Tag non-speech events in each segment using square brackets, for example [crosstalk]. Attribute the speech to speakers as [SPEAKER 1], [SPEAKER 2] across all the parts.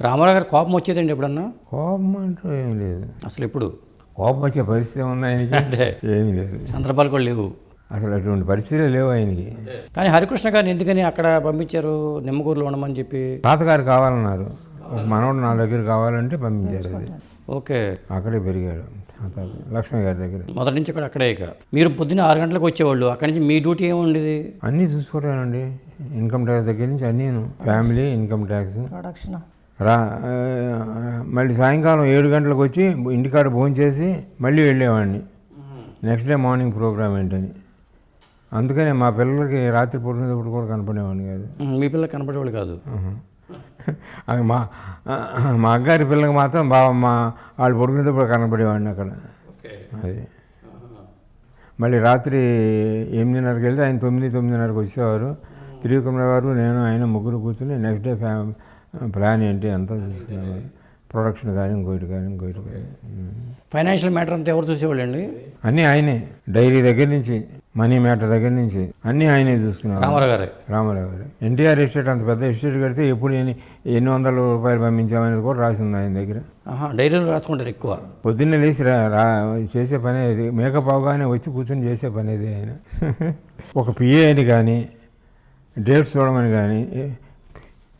[SPEAKER 1] రామారావు గారు కోపం వచ్చేదండి ఎప్పుడన్నా?
[SPEAKER 2] కోపం అంటూ ఏం లేదు.
[SPEAKER 1] అసలు ఎప్పుడు?
[SPEAKER 2] కోపం వచ్చే పరిస్థితి ఉంది ఆయనకి?
[SPEAKER 1] అదే.
[SPEAKER 2] ఏమీ లేదు.
[SPEAKER 1] సందర్భాలు కూడా లేవు.
[SPEAKER 2] అసలు అటువంటి పరిస్థితులే లేవు ఆయనకి.
[SPEAKER 1] కానీ హరికృష్ణ గారిని ఎందుకని అక్కడ పంపించారు? నిమ్మకూరులో ఉండమని చెప్పి.
[SPEAKER 2] తాతగారు కావాలన్నారు. ఒక మనవడు నా దగ్గర కావాలంటే పంపించారు అది.
[SPEAKER 1] ఓకే.
[SPEAKER 2] అక్కడే పెరిగాడు. తాత లక్ష్మి గారి దగ్గర.
[SPEAKER 1] మొదటి నుంచి కూడా అక్కడే ఇక. మీరు పొద్దున్న ఆరు గంటలకు వచ్చేవాళ్ళు. అక్కడి నుంచి మీ డ్యూటీ ఏముండేది?
[SPEAKER 2] అన్నీ చూసుకోవడానండి ఇన్కమ్ ట్యాక్స్ దగ్గర నుంచి అన్నీను. Family income tax.
[SPEAKER 3] ప్రొడక్షన్.
[SPEAKER 2] రా మళ్ళీ సాయంకాలం ఏడు గంటలకు వచ్చి ఇంటికాడ భోజనం చేసి మళ్ళీ వెళ్ళేవాడిని. నెక్స్ట్ డే మార్నింగ్ ప్రోగ్రామ్ ఏంటని. అందుకనే మా పిల్లలకి రాత్రి పడుకునేటప్పుడు కూడా కనపడేవాడిని కాదు.
[SPEAKER 1] మీ పిల్లలు కనపడేవాళ్ళు కాదు.
[SPEAKER 2] అది మా మా అగ్గారి పిల్లలకి మాత్రం బాగా మా వాళ్ళు పడుకునేటప్పుడు కనపడేవాడిని అక్కడ. అది. మళ్ళీ రాత్రి ఎనిమిదిన్నరకి వెళ్తే ఆయన తొమ్మిది తొమ్మిదిన్నరకు వచ్చేవారు. త్రివిక్రమ గారు నేను ఆయన ముగ్గురు కూర్చుని నెక్స్ట్ డే ఫ్యా ప్లాన్ ఏంటి అంతా చూసుకునేవారు ప్రొడక్షన్ కానీ ఇంకోటి కానీ ఇంకోటి కానీ.
[SPEAKER 1] ఫైనాన్షియల్ మ్యాటర్ అంతా ఎవరు చూసేవాళ్ళు అండి
[SPEAKER 2] అన్నీ ఆయనే. డైరీ దగ్గర నుంచి మనీ మ్యాటర్ దగ్గర నుంచి అన్నీ ఆయనే చూసుకున్నారు.
[SPEAKER 1] రామారావు గారే.
[SPEAKER 2] రామారావు గారు. ఎన్టీఆర్ ఎస్టేట్ అంత పెద్ద ఎస్టేట్ కడితే ఎప్పుడు ఎన్ని ఎన్ని వందల రూపాయలు పంపించామనేది కూడా రాసింది ఆయన దగ్గర.
[SPEAKER 1] డైరీలో రాసుకుంటారు ఎక్కువ.
[SPEAKER 2] పొద్దున్నే లేచి రా చేసే పని అది మేకప్ అవగానే వచ్చి కూర్చొని చేసే పని అది ఆయన. [laughs] ఒక పిఏ అని కానీ డేట్స్ చూడమని కానీ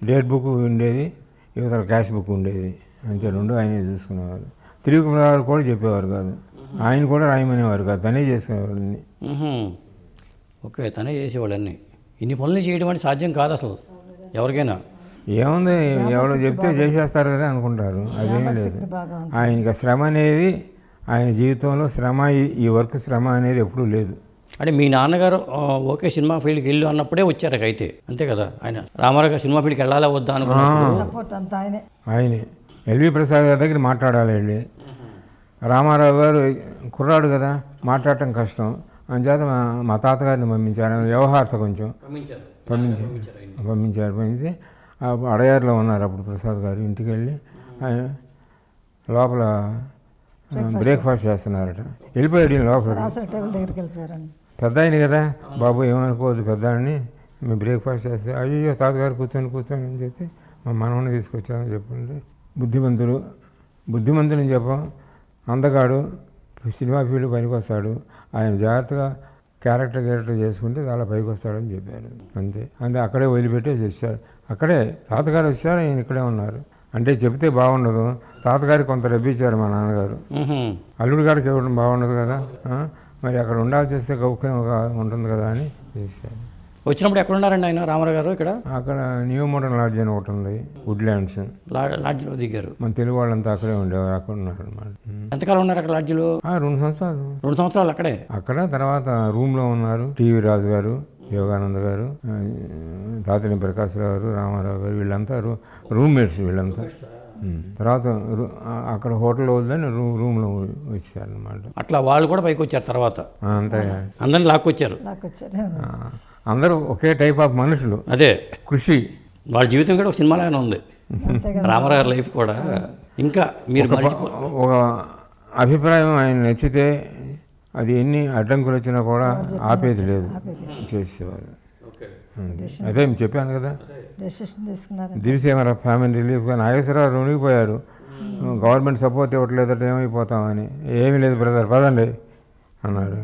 [SPEAKER 2] డేట్ బుక్ ఉండేది యువతల క్యాష్ బుక్ ఉండేది. అంతే రెండు ఆయనే చూసుకునేవారు. తిరుగు గారు కూడా చెప్పేవారు కాదు. ఆయన కూడా రాయమనేవారు కాదు. తనే.
[SPEAKER 1] ఉహుం. ఓకే తనే చేసేవాళ్ళు అన్నీ ఇన్ని పనులు చేయడం అంటే సాధ్యం కాదు అసలు ఎవరికైనా.
[SPEAKER 2] ఏముంది ఎవరో చెప్తే చేసేస్తారు కదా అనుకుంటారు. అదేమీ లేదు. ఆయనకి ఆ శ్రమ అనేది ఆయన జీవితంలో శ్రమ ఈ వర్క్ శ్రమ అనేది ఎప్పుడూ లేదు.
[SPEAKER 1] అంటే మీ నాన్నగారు ఓకే సినిమా ఫీల్డ్కి వెళ్ళు అన్నప్పుడే వచ్చారు అయితే. అంతే కదా ఆయన. రామారావు గారు సినిమా ఫీల్డ్కి వెళ్ళాలా వద్దా అనుకున్నప్పుడు
[SPEAKER 3] సపోర్ట్ అంతా ఆయనే.
[SPEAKER 2] ఆయనే. ఎల్వి ప్రసాద్ గారి దగ్గర మాట్లాడాలి వెళ్ళి. రామారావు గారు కుర్రాడు కదా మాట్లాడటం కష్టం. అంచేత మా మా తాతగారిని పంపించారు. ఆయన వ్యవహారత కొంచెం. పంపించారు. పంపించారు పంపితే ఆ అడయారులో ఉన్నారు అప్పుడు ప్రసాద్ గారు ఇంటికి వెళ్ళి. ఆయన లోపల బ్రేక్ఫాస్ట్ చేస్తున్నారట. వెళ్ళిపోయాడు లోపల
[SPEAKER 3] టేబుల్ దగ్గరికి వెళ్ళిపోయారండి.
[SPEAKER 2] పెద్ద ఆయన కదా? బాబు ఏమనుకోవద్దు పెద్ద ఆయన్ని మేము బ్రేక్ఫాస్ట్ చేస్తే అయ్యో తాతగారు కూర్చొని కూర్చొని అని చెప్పి మా మనవని తీసుకొచ్చామని చెప్పండి. బుద్ధిమంతుడు బుద్ధిమంతుని చెప్పం. అందగాడు సినిమా ఫీల్డ్ పనికి వస్తాడు ఆయన జాగ్రత్తగా క్యారెక్టర్ క్యారెక్టర్ చేసుకుంటే చాలా పైకి వస్తాడని చెప్పారు. అంతే. అంతే అక్కడే వదిలిపెట్టేసి వచ్చారు అక్కడే తాతగారు వచ్చారు ఆయన ఇక్కడే ఉన్నారు. అంటే చెప్తే బాగుండదు. తాతగారికి కొంత రబ్బిచ్చారు మా నాన్నగారు. అల్లుడు గారికి ఇవ్వడం బాగుండదు కదా? మరి అక్కడ ఉండాల్సి వస్తే గౌక్యంగా ఉంటుంది కదా అని చేశారు.
[SPEAKER 1] వచ్చినప్పుడు ఎక్కడ ఉన్నారండి ఆయన రామారావు గారు ఇక్కడ?
[SPEAKER 2] అక్కడ న్యూ మోడర్న్ లాడ్జ్ అని ఒకటి ఉంది వుడ్లాండ్స్
[SPEAKER 1] లా- లాడ్జిలో దిగారు.
[SPEAKER 2] మన తెలుగు వాళ్ళంతా అక్కడే ఉండేవారు అక్కడ ఉన్నారు అనమాట
[SPEAKER 1] ఎంతకాలం ఉన్నారు అక్కడ లాడ్జిలో?
[SPEAKER 2] రెండు సంవత్సరాలు.
[SPEAKER 1] రెండు సంవత్సరాలు అక్కడే?
[SPEAKER 2] అక్కడ తర్వాత రూమ్లో ఉన్నారు టీవీ రాజు గారు యోగానంద్ గారు తాతిని ప్రకాశ్రావు గారు రామారావు గారు వీళ్ళంతా రూమ్మేట్స్ వీళ్ళంతా. తర్వాత అక్కడ హోటల్ వద్దని రూ రూమ్లో వచ్చారనమాట
[SPEAKER 1] అట్లా వాళ్ళు కూడా పైకి వచ్చారు తర్వాత
[SPEAKER 2] అంతే.
[SPEAKER 1] అందరిని లాక్కొచ్చారు.
[SPEAKER 2] అందరూ ఒకే టైప్ ఆఫ్ మనుషులు.
[SPEAKER 1] అదే.
[SPEAKER 2] కృషి.
[SPEAKER 1] వాళ్ళ జీవితం కూడా ఒక సినిమాలాగానే ఉంది. రామారావు లైఫ్ కూడా. ఇంకా మీరు
[SPEAKER 2] ఒక అభిప్రాయం ఆయన నచ్చితే అది ఎన్ని అడ్డంకులు వచ్చినా కూడా ఆపేది లేదు. చేసేవారు. అదే మీకు చెప్పాను కదా.
[SPEAKER 3] డెసిషన్ తీసుకున్నారు
[SPEAKER 2] దివిసేమర ఫ్యామిలీ రిలీఫ్ నాగేశ్వరరావు రుణిగిపోయారు గవర్నమెంట్ సపోర్ట్ ఇవ్వట్లేదట ఏమైపోతామని ఏమీ లేదు బ్రదర్ పదండి అన్నాడు.